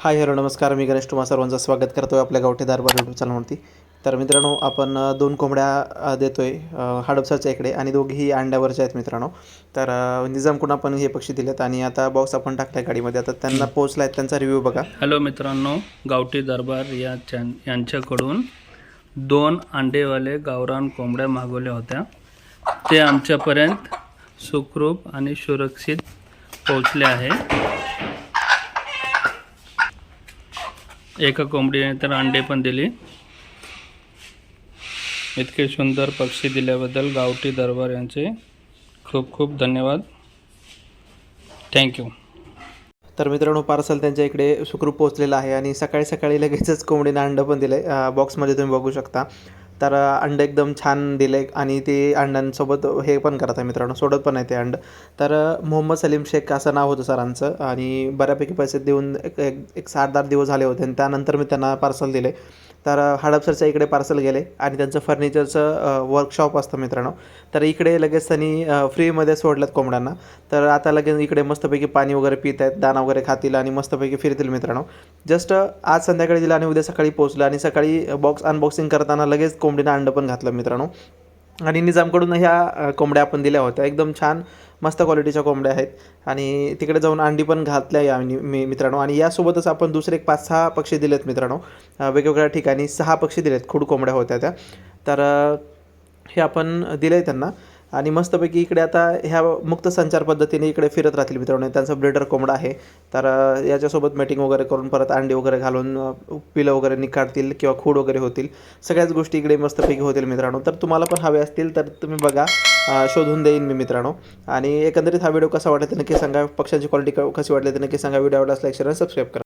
Hi hello नमस्कार. मी गणेश तुम्हा सर्वांचं स्वागत करतो आहे आपल्या गावठी दारबार यूट्यूब चॅनलवरती तर मित्रांनो आपण दोन कोंबड्या देतो आहे हाडपसाच्या इकडे आणि दोघेही अंड्यावरच्या आहेत मित्रांनो. तर निजामकडून आपण हे पक्षी दिलेत आणि आता बॉक्स आपण टाकला गाडीमध्ये. आता त्यांना पोहोचला आहेत त्यांचा रिव्ह्यू बघा. हॅलो मित्रांनो गावठी दरबार या चॅन यांच्याकडून दोन अंडेवाले गावरान कोंबड्या मागवल्या होत्या. ते आमच्यापर्यंत सुखरूप आणि सुरक्षित पोहोचले आहे. एका कोंबडीने तर अंडे पण दिली. इतके सुंदर पक्षी दिल्याबद्दल गावठी दरबार यांचे खूप खूप धन्यवाद. थँक्यू तर मित्रांनो पार्सल त्यांच्या इकडे सुखरूप पोहोचलेलं आहे आणि सकाळी सकाळी लगेचच कोंबडीनं अंडं पण दिलं. आहे बॉक्समध्ये तुम्ही बघू शकता. तर अंडं एकदम छान दिले आणि ते अंड्यांसोबत हे पण करत आहे मित्रांनो सोडत पण आहे ते अंड. तर मोहम्मद सलीम शेख असं नाव होतं सरांचं आणि बऱ्यापैकी पैसे देऊन एक एक एक सात आठ दिवस झाले होते आणि त्यानंतर मी त्यांना पार्सल दिले. तर हडपसरच्या इकडे पार्सल गेले आणि त्यांचं फर्निचरचं वर्कशॉप असतं मित्रांनो. तर इकडे लगेच त्यांनी फ्रीमध्ये सोडल्यात कोंबड्यांना. तर आता लगेच इकडे मस्तपैकी पाणी वगैरे पित आहेत दाना वगैरे खातील आणि मस्तपैकी फिरतील मित्रांनो. जस्ट आज संध्याकाळी दिलं आणि उद्या सकाळी पोहोचलं आणि सकाळी बॉक्स अनबॉक्सिंग करताना लगेच कोंबडीनं अंडं पण घातलं मित्रांनो. आणि निजामकडून ह्या कोंबड्या आपण दिल्या होत्या. एकदम छान मस्त क्वालिटीच्या कोंबड्या आहेत. आणि तिकडे जाऊन अंडी पण घातल्या या मी मित्रांनो. आणि यासोबतच आपण दुसरे एक पाच सहा पक्षी दिलेत मित्रांनो. वेगवेगळ्या ठिकाणी सहा पक्षी दिलेत. खूड कोंबड्या होत्या त्या. तर हे आपण दिलं आहे त्यांना. आणि मस्तपैकी इकडे आता ह्या मुक्त संचार पद्धतीने इकडे फिरत राहतील मित्रांनो. त्यांचा ब्रिडर कोंबडा आहे. तर याच्यासोबत मीटिंग वगैरे करून परत अंडी वगैरे घालून पिलं वगैरे निकाडतील किंवा खूड वगैरे होतील. सगळ्याच गोष्टी इकडे मस्तपैकी होतील मित्रांनो. तर तुम्हाला पण हवे असतील तर तुम्ही बघा शोधून देईन मी मित्रांनो. आणि एकंदरीत हा व्हिडिओ कसा वाटला ते नक्की सांगा. पक्षांची क्वालिटी कशी वाटली ते नक्की सांगा. व्हिडिओ आवडला असला शेअर सबस्क्राईब करा.